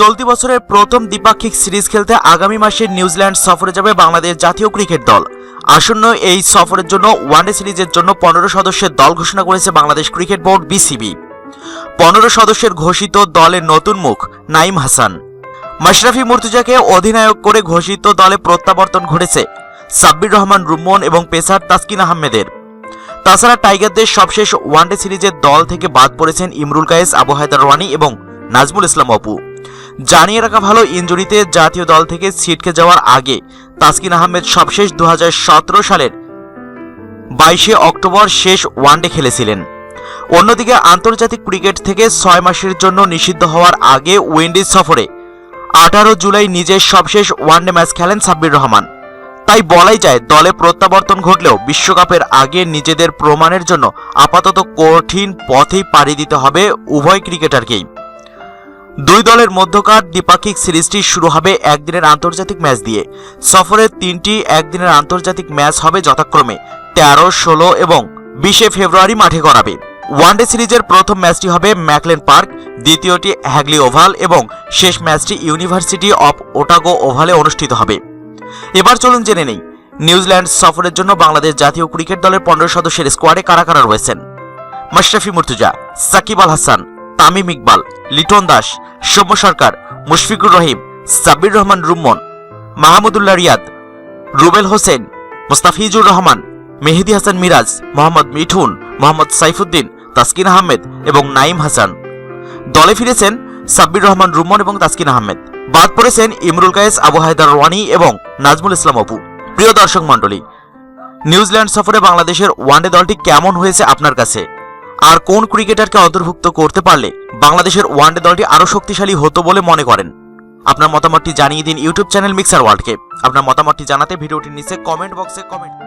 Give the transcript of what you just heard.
চলতি বছরের প্রথম দ্বিপাক্ষিক সিরিজ খেলতে আগামী মাসে নিউজিল্যান্ড সফরে যাবে বাংলাদেশ জাতীয় ক্রিকেট দল। আসন্ন এই সফরের জন্য ওয়ানডে সিরিজের জন্য পনেরো সদস্যের দল ঘোষণা করেছে বাংলাদেশ ক্রিকেট বোর্ড বিসিবি। পনেরো সদস্যের ঘোষিত দলের নতুন মুখ নাইম হাসান। মাশরাফি মুর্তুজাকে অধিনায়ক করে ঘোষিত দলে প্রত্যাবর্তন ঘটেছে সাব্বির রহমান রুম্মন এবং পেসার তাসকিন আহমেদের। তাছাড়া টাইগারদের সবশেষ ওয়ানডে সিরিজের দল থেকে বাদ পড়েছেন ইমরুল কায়েস, আবু হায়দার রানি এবং নাজমুল ইসলাম অপু। জানিয়ে রাখা ভালো, ইঞ্জুরিতে জাতীয় দল থেকে ছিটকে যাওয়ার আগে তাসকিন আহমেদ সবশেষ দু হাজার সতেরো সালের বাইশে অক্টোবর শেষ ওয়ানডে খেলেছিলেন। অন্যদিকে আন্তর্জাতিক ক্রিকেট থেকে ছয় মাসের জন্য নিষিদ্ধ হওয়ার আগে উইন্ডিজ সফরে আঠারো জুলাই নিজের সবশেষ ওয়ানডে ম্যাচ খেলেন সাব্বির রহমান। তাই বলাই যায়, দলে প্রত্যাবর্তন ঘটলেও বিশ্বকাপের আগে নিজেদের প্রমাণের জন্য আপাতত কঠিন পথেই পাড়ি দিতে হবে উভয় ক্রিকেটারকেই। দুই দলের মধ্যকার দ্বিপাক্ষিক সিরিজটি শুরু হবে একদিনের আন্তর্জাতিক ম্যাচ দিয়ে। সফরের তিনটি একদিনের আন্তর্জাতিক ম্যাচ হবে যথাক্রমে তেরো, ষোলো এবং বিশে ফেব্রুয়ারি মাঠে করাবে ওয়ানডে সিরিজের প্রথম ম্যাচটি হবে ম্যাকলেন পার্ক, দ্বিতীয়টি হ্যাগলি ওভাল এবং শেষ ম্যাচটি ইউনিভার্সিটি অফ ওটাগো ওভালে অনুষ্ঠিত হবে। এবার চলুন জেনে নেই, নিউজিল্যান্ড সফরের জন্য বাংলাদেশ জাতীয় ক্রিকেট দলের পনেরো সদস্যের স্কোয়াডে কারা কারা রয়েছেন? মাশরাফি মুর্তুজা, সাকিব আল হাসান তামিম ইকবাল লিটন দাস, সৌম্য সরকার, মুশফিকুর রহিম, সাব্বির রহমান রুম্মন, মাহমুদুল্লাহ রিয়াদ, রুবেল হোসেন, মুস্তাফিজুর রহমান, মেহেদি হাসান মিরাজ, মোহাম্মদ মিঠুন, মোহাম্মদ সাইফুদ্দিন, তাসকিন আহমেদ এবং নাইম হাসান। দলে ফিরেছেন সাব্বির রহমান রুম্মন এবং তাসকিন আহমেদ। বাদ পড়েছেন ইমরুল কায়েস, আবু হায়দার ওয়ানি এবং নাজমুল ইসলাম অপু। প্রিয় দর্শক মণ্ডলী, নিউজিল্যান্ড সফরে বাংলাদেশের ওয়ানডে দলটি কেমন হয়েছে আপনার কাছে? আর কোন ক্রিকেটারকে অন্তর্ভুক্ত করতে পারলে বাংলাদেশের ওয়ানডে দলটি আরও শক্তিশালী হতো বলে মনে করেন। আপনার মতামতটি জানিয়ে দিন ইউটিউব চ্যানেল মিক্সার ওয়ার্ল্ডকে। আপনার মতামতটি জানাতে ভিডিওটির নিচে কমেন্ট বক্সে কমেন্ট